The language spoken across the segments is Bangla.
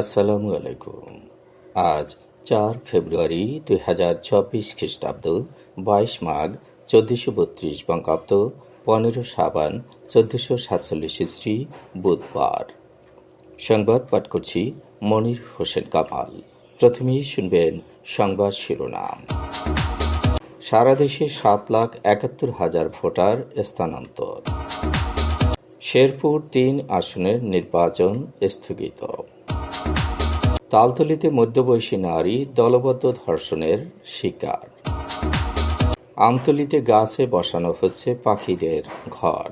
আসসালামু আলাইকুম। আজ চার ফেব্রুয়ারি দুই হাজার চব্বিশ খ্রিস্টাব্দ, বাইশ মাঘ, চোদ্দশো বত্রিশ বঙ্গাব্দ, পনেরো সাবান চোদ্দশো সাতচল্লিশ ইস্ত্রি বুধবার। সংবাদ পাঠ করছি মনির হোসেন কামাল। প্রথমেই শুনবেন সংবাদ শিরোনাম। সারা দেশে সাত লাখ একাত্তর হাজার ভোটার স্থানান্তর। শেরপুর তিন আসনের নির্বাচন স্থগিত। তালতলিতে মধ্যবয়সী নারী দলবদ্ধ ধর্ষণের শিকার। আমতলিতে গাছে বসানো হচ্ছে পাখিদের ঘর।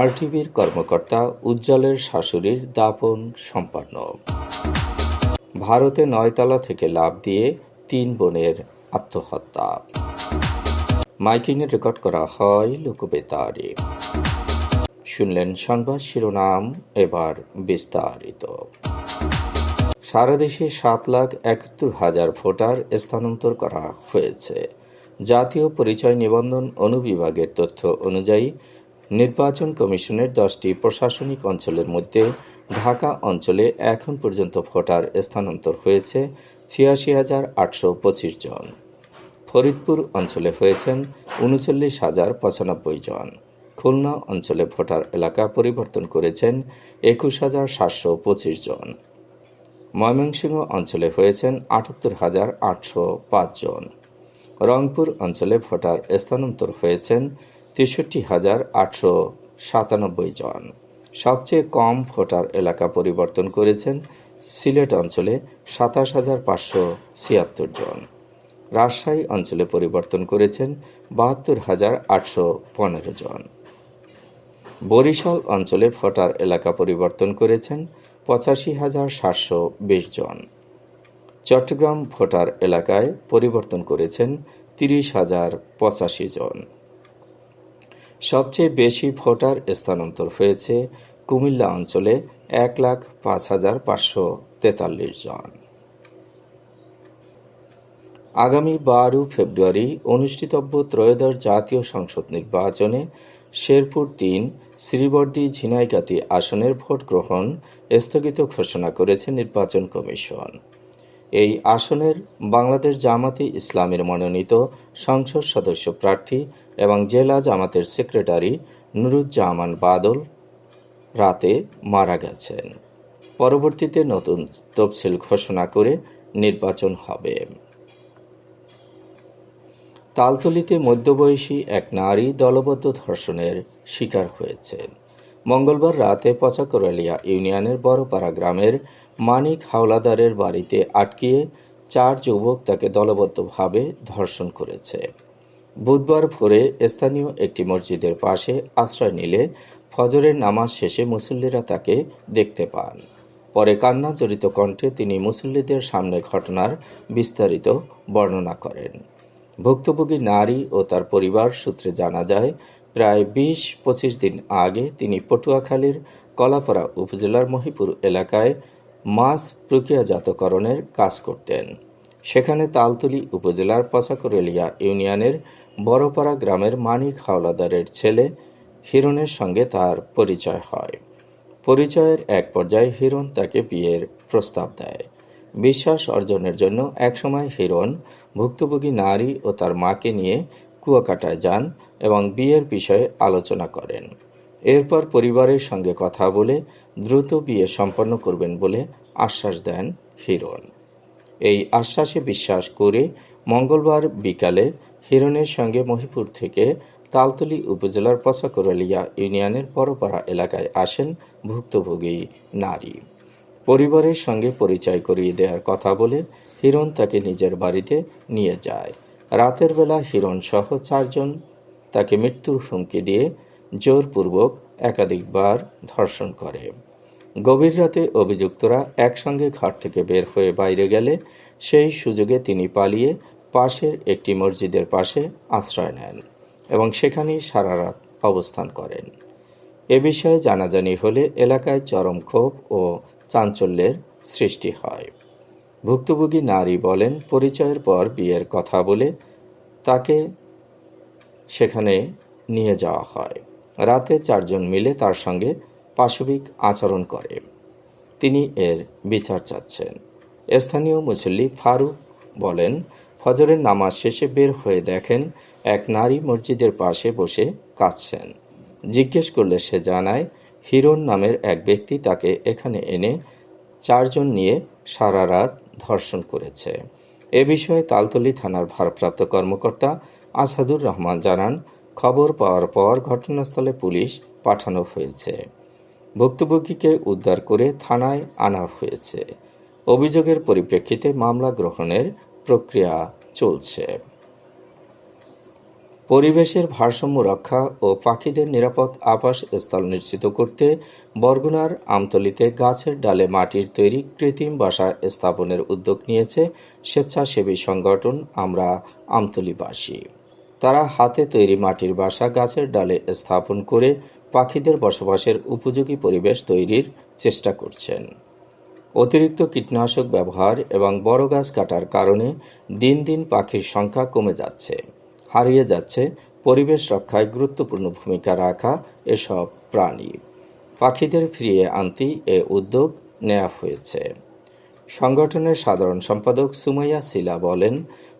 আরটিভির কর্মকর্তা উজ্জ্বলের শাশুড়ির দাপন সম্পন্ন। ভারতে নয়তলা থেকে লাভ দিয়ে তিন বোনের আত্মহত্যা। মাইকিংয়ে রেকর্ড করা হয় লোকবেতারে। শুনলেন সংবাদ শিরোনাম এবার বিস্তারিত। সারা দেশে সাত লাখ একাত্তর হাজার ভোটার স্থানান্তর করা হয়েছে। জাতীয় পরিচয় নিবন্ধন অনুবিভাগের তথ্য অনুযায়ী নির্বাচন কমিশনের দশটি প্রশাসনিক অঞ্চলের মধ্যে ঢাকা অঞ্চলে এখন পর্যন্ত ভোটার স্থানান্তর হয়েছে ছিয়াশি হাজার আটশো পঁচিশ জন। ফরিদপুর অঞ্চলে হয়েছেন উনচল্লিশ হাজার পঁচানব্বই জন। খুলনা অঞ্চলে ভোটার এলাকা পরিবর্তন করেছেন একুশ হাজার সাতশো পঁচিশ জন। ময়মনসিংহ অঞ্চলে হয়েছেন আটাত্তর হাজার আটশো জন। রংপুর অঞ্চলে ভোটার স্থানান্তর হয়েছেন তেষট্টি হাজার আটশো সাতানব্বই জন। সবচেয়ে কম ভোটার এলাকা পরিবর্তন করেছেন সিলেট অঞ্চলে সাতাশ হাজার পাঁচশো ছিয়াত্তর জন। রাজশাহী অঞ্চলে পরিবর্তন করেছেন বাহাত্তর হাজার আটশো পনেরো জন। বরিশাল অঞ্চলে ভোটার এলাকা পরিবর্তন করেছেন পঁচাশি হাজার সাতশো বিশ জন। চট্টগ্রাম ভোটার এলাকায় পরিবর্তন করেছেন তিরিশ হাজার পঁচাশি জন। সবচেয়ে বেশি ভোটার স্থানান্তর হয়েছে কুমিল্লা অঞ্চলে এক লাখ পাঁচ হাজার পাঁচশো তেতাল্লিশ জন। আগামী বারো ফেব্রুয়ারি অনুষ্ঠিতব্য ত্রয়োদশ জাতীয় সংসদ নির্বাচনে শেরপুর তিন শ্রীবর্দী ঝিনাইগাতি আসনের ভোট গ্রহণ স্থগিত ঘোষণা করেছে নির্বাচন কমিশন। এই আসনের বাংলাদেশ জামাতে ইসলামের মনোনীত সংসদ সদস্য প্রার্থী এবং জেলা জামাতের সেক্রেটারি নুরুজ্জামান বাদল রাতে মারা গেছেন। পরবর্তীতে নতুন তফসিল ঘোষণা করে নির্বাচন হবে। তালতলিতে মধ্যবয়সী এক নারী দলবদ্ধ ধর্ষণের শিকার হয়েছেন মঙ্গলবার রাতে পচাকরালিয়া ইউনিয়নের বড়পাড়া গ্রামের মানিক হাওলাদারের বাড়িতে আটকিয়ে চার যুবক তাকে দলবদ্ধভাবে ধর্ষণ করেছে। বুধবার ভোরে স্থানীয় একটি মসজিদের পাশে আশ্রয় নিলে ফজরের নামাজ শেষে মুসল্লিরা তাকে দেখতে পান। পরে কান্না জড়িত কণ্ঠে তিনি মুসল্লিদের সামনে ঘটনার বিস্তারিত বর্ণনা করেন। ভুক্তভোগী নারী ও তার পরিবার সূত্রে জানা যায়, প্রায় বিশ পঁচিশ দিন আগে তিনি পটুয়াখালীর কলাপাড়া উপজেলার মহিপুর এলাকায় মাছ প্রক্রিয়াজাতকরণের কাজ করতেন। সেখানে তালতলি উপজেলার পচাকরেলিয়া ইউনিয়নের বড়পাড়া গ্রামের মানিক হাওলাদারের ছেলে হিরণের সঙ্গে তার পরিচয় হয়। পরিচয়ের এক পর্যায়ে হিরণ তাকে বিয়ের প্রস্তাব দেয়। বিশ্বাস অর্জনের জন্য একসময় হিরণ ভুক্তভোগী নারী ও তার মাকে নিয়ে কুয়াকাটায় যান এবং বিয়ের বিষয়ে আলোচনা করেন। এরপর পরিবারের সঙ্গে কথা বলে দ্রুত বিয়ে সম্পন্ন করবেন বলে আশ্বাস দেন হিরণ। এই আশ্বাসে বিশ্বাস করে মঙ্গলবার বিকালে হিরণের সঙ্গে মহিপুর থেকে তালতলি উপজেলার পচাকরালিয়া ইউনিয়নের পরপাড়া এলাকায় আসেন ভুক্তভোগী নারী। পরিবারের সঙ্গে পরিচয় করিয়ে দেওয়ার কথা বলে হিরণ তাকে নিজের বাড়িতে নিয়ে যায়। রাতের বেলা হিরণ সহ চারজন তাকে মৃত্যুর হুমকি দিয়ে জোরপূর্বক একাধিকবার ধর্ষণ করে। গভীর রাতে অভিযুক্তরা একসঙ্গে ঘর থেকে বের হয়ে বাইরে গেলে সেই সুযোগে তিনি পালিয়ে পাশের একটি মসজিদের পাশে আশ্রয় নেন এবং সেখানেই সারা রাত অবস্থান করেন। এ বিষয়ে জানাজানি হলে এলাকায় চরম ক্ষোভ ও চাঞ্চল্যের সৃষ্টি হয়। ভুক্তভোগী নারী বলেন, পরিচয়ের পর বিয়ের কথা বলে তাকে সেখানে নিয়ে যাওয়া হয়। রাতে চারজন মিলে তার সঙ্গে পাশবিক আচরণ করে। তিনি এর বিচার চাচ্ছেন। স্থানীয় মুসল্লি ফারুক বলেন, ফজরের নামাজ শেষে বের হয়ে দেখেন এক নারী মসজিদের পাশে বসে কাঁদছেন। জিজ্ঞেস করলে সে জানায় হিরণ নামের এক ব্যক্তি তাকে এখানে এনে চারজন নিয়ে সারা রাত ধর্ষণ করেছে। এ বিষয়ে তালতলি থানার ভারপ্রাপ্ত কর্মকর্তা আসাদুর রহমান জানান, খবর পাওয়ার পর ঘটনাস্থলে পুলিশ পাঠানো হয়েছে। ভুক্তভোগীকে উদ্ধার করে থানায় আনা হয়েছে। অভিযোগের পরিপ্রেক্ষিতে মামলা গ্রহণের প্রক্রিয়া চলছে। পরিবেশের ভারসাম্য রক্ষা ও পাখিদের নিরাপদ আবাস স্থল নিশ্চিত করতে বরগুনার আমতলিতে গাছের ডালে মাটির তৈরি কৃত্রিম বাসা স্থাপনের উদ্যোগ নিয়েছে স্বেচ্ছাসেবী সংগঠন আমরা আমতলিবাসী। তারা হাতে তৈরি মাটির বাসা গাছের ডালে স্থাপন করে পাখিদের বসবাসের উপযোগী পরিবেশ তৈরির চেষ্টা করছেন। অতিরিক্ত কীটনাশক ব্যবহার এবং বড় গাছ কাটার কারণে দিন দিন পাখির সংখ্যা কমে যাচ্ছে। হারিয়ে যাচ্ছে। পরিবেশ রক্ষায় গুরুত্বপূর্ণ ভূমিকা রাখা এসব প্রাণী। পাখিদের ফিরিয়ে আনতে এ উদ্যোগ নেওয়া হয়েছে। সংগঠনের সাধারণ সম্পাদক সুমাইয়া সিলা বলেন,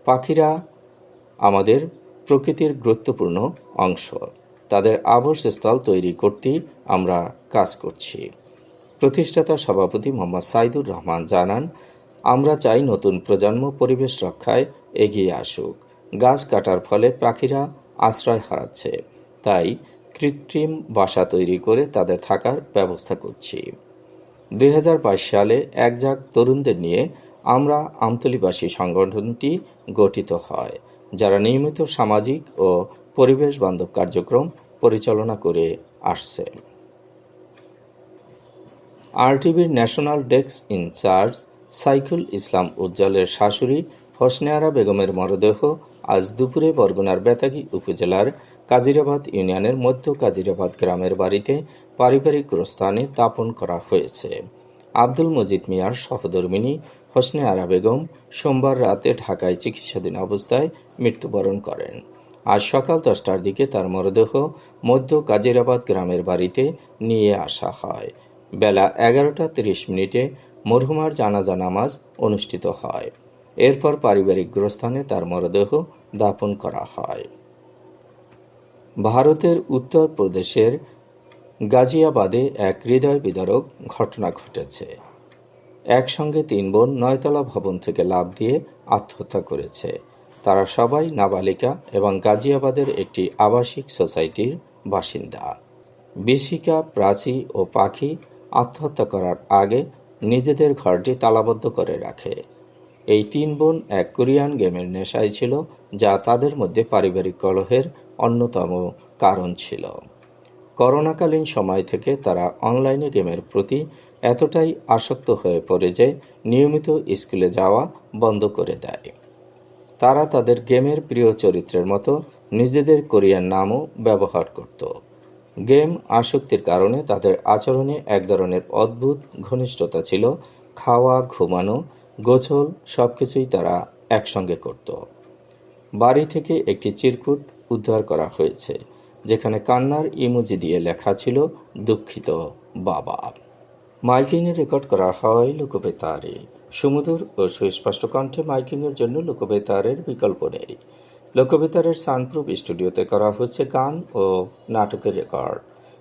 পাখিরা আমাদের প্রকৃতির গুরুত্বপূর্ণ অংশ। তাদের আবাসস্থল তৈরি করতেই আমরা কাজ করছি। প্রতিষ্ঠাতা সভাপতি মোহাম্মদ সাইদুর রহমান জানান, আমরা চাই নতুন প্রজন্ম পরিবেশ রক্ষায় এগিয়ে আসুক। গাছ কাটার ফলে পাখিরা আশ্রয় হারাচ্ছে। তাই কৃত্রিম বাসা তৈরি করে তাদের থাকার ব্যবস্থা করছি। দুই হাজার বাইশ সালে একজাক তরুণদের নিয়ে আমরা আমতলিবাসী সংগঠনটি গঠিত হয়, যারা নিয়মিত সামাজিক ও পরিবেশ বান্ধব কার্যক্রম পরিচালনা করে আসছে। আরটিভির national desk incharge Saikul Islam উজ্জ্বলের শাশুড়ি হোসনেয়ারা বেগমের মরদেহ আজ দুপুরে বরগুনার বেতাগী উপজেলার কাজিরাবাদ ইউনিয়নের মধ্য কাজিরাবাদ গ্রামের বাড়িতে পারিবারিক গোরস্থানে দাপন করা হয়েছে। আব্দুল মজিদ মিয়ার সহধর্মিনী হোসনে আরা বেগম সোমবার রাতে ঢাকায় চিকিৎসাধীন অবস্থায় মৃত্যুবরণ করেন। আজ সকাল দশটার দিকে তার মরদেহ মধ্য কাজিরাবাদ গ্রামের বাড়িতে নিয়ে আসা হয়। বেলা এগারোটা তিরিশ মিনিটে মরহুমার জানাজা নামাজ অনুষ্ঠিত হয়। এরপর পারিবারিক গোরস্থানে তার মরদেহ দাপন করা হয়। ভারতের উত্তর প্রদেশের গাজিয়াবাদে এক হৃদয় বিদারক ঘটনা ঘটেছে। একসঙ্গে তিন বোন নয়তলা ভবন থেকে লাভ দিয়ে আত্মহত্যা করেছে। তারা সবাই নাবালিকা এবং গাজিয়াবাদের একটি আবাসিক সোসাইটির বাসিন্দা। বিশিকা, প্রাচী ও পাখি আত্মহত্যা করার আগে নিজেদের ঘরটি তালাবদ্ধ করে রাখে। এই তিন বোন এক কোরিয়ান গেমের নেশায় ছিল, যা তাদের মধ্যে পারিবারিক কলহের অন্যতম কারণ ছিল। করোনাকালীন সময় থেকে তারা অনলাইনে গেমের প্রতি এতটাই আসক্ত হয়ে পড়ে যে নিয়মিত স্কুলে যাওয়া বন্ধ করে দেয়। তারা তাদের গেমের প্রিয় চরিত্রের মতো নিজেদের কোরিয়ান নামও ব্যবহার করত। গেম আসক্তির কারণে তাদের আচরণে এক ধরনের অদ্ভুত ঘনিষ্ঠতা ছিল, খাওয়া, ঘুমানো গোছল সব কিছুই তারা একসঙ্গে করত। বাড়ি থেকে একটি চিরকুট উদ্ধার করা হয়েছে, যেখানে কান্নার ইমোজি দিয়ে লেখা ছিল, দুঃখিত, বাবা। মাইকিংয়ে রেকর্ড করা হয় লোকবেতারে। সুমধুর ও সুস্পষ্ট কণ্ঠে মাইকিংয়ের জন্য লোকবেতারের বিকল্প নেই। লোকবেতারের সানপ্রুফ স্টুডিওতে করা হচ্ছে গান ও নাটকের record.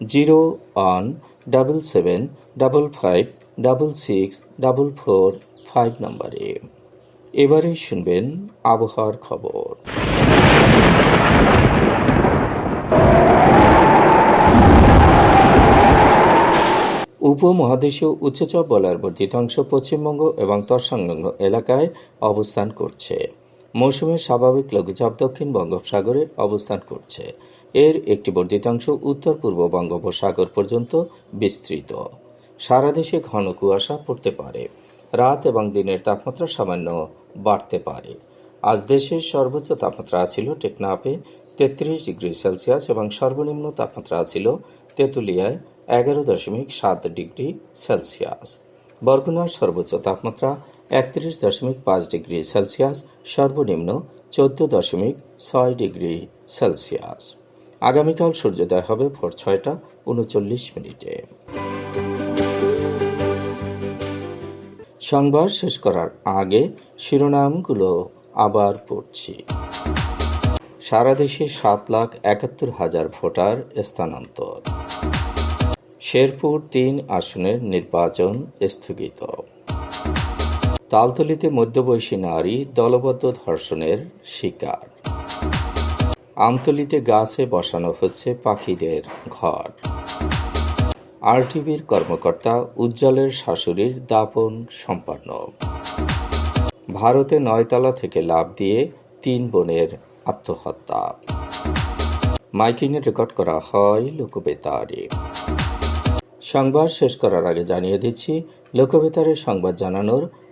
zero one double seven double five double six double four five নম্বরে। এবারে শুনবেন আবহাওয়ার খবর। উপমহাদেশীয় উচ্চচাপ বলার বর্ধিত অংশ পশ্চিমবঙ্গ এবং তৎসংলগ্ন এলাকায় অবস্থান করছে। মৌসুমের স্বাভাবিক লঘুচাপ দক্ষিণ বঙ্গোপসাগরে অবস্থান করছে। এর একটি বর্ধিতাংশ উত্তর পূর্ব বঙ্গোপসাগর পর্যন্ত বিস্তৃত। সারা দেশে ঘন কুয়াশা পড়তে পারে। রাত এবং দিনের তাপমাত্রা সামান্য বাড়তে পারে। আজ দেশের সর্বোচ্চ তাপমাত্রা ছিল টেকনাফে তেত্রিশ ডিগ্রি সেলসিয়াস এবং সর্বনিম্ন তাপমাত্রা ছিল তেঁতুলিয়ায় এগারো দশমিক সাত ডিগ্রি সেলসিয়াস। বরগুনার সর্বোচ্চ তাপমাত্রা একত্রিশ দশমিক পাঁচ ডিগ্রি সেলসিয়াস, সর্বনিম্ন চোদ্দ দশমিক ছয় ডিগ্রি সেলসিয়াস। আগামীকাল সূর্যোদয় হবে ভোর ছয়টা উনচল্লিশ মিনিটে। সংবাদ শেষ করার আগে শিরোনামগুলো আবার পড়ছি। সারা দেশে সাত লাখ একাত্তর হাজার ভোটার স্থানান্তর। শেরপুর তিন আসনের নির্বাচন স্থগিত। তালতলিতে মধ্যবয়সী নারী দলবদ্ধ ধর্ষণের শিকার। আমতলিতে গাছে বসানো হচ্ছে পাখিদের ঘর। আরটিভির কর্মকর্তা উজ্জ্বলের শাশুড়ির দাপন সম্পন্ন। ভারতে নয়তলা থেকে লাভ দিয়ে তিন বোনের আত্মহত্যা। মাইকিংয়ে রেকর্ড করা হয় লোকবেতারে। সংবাদ শেষ করার আগে জানিয়ে দিচ্ছি লোকবেতারের সংবাদ জানানোর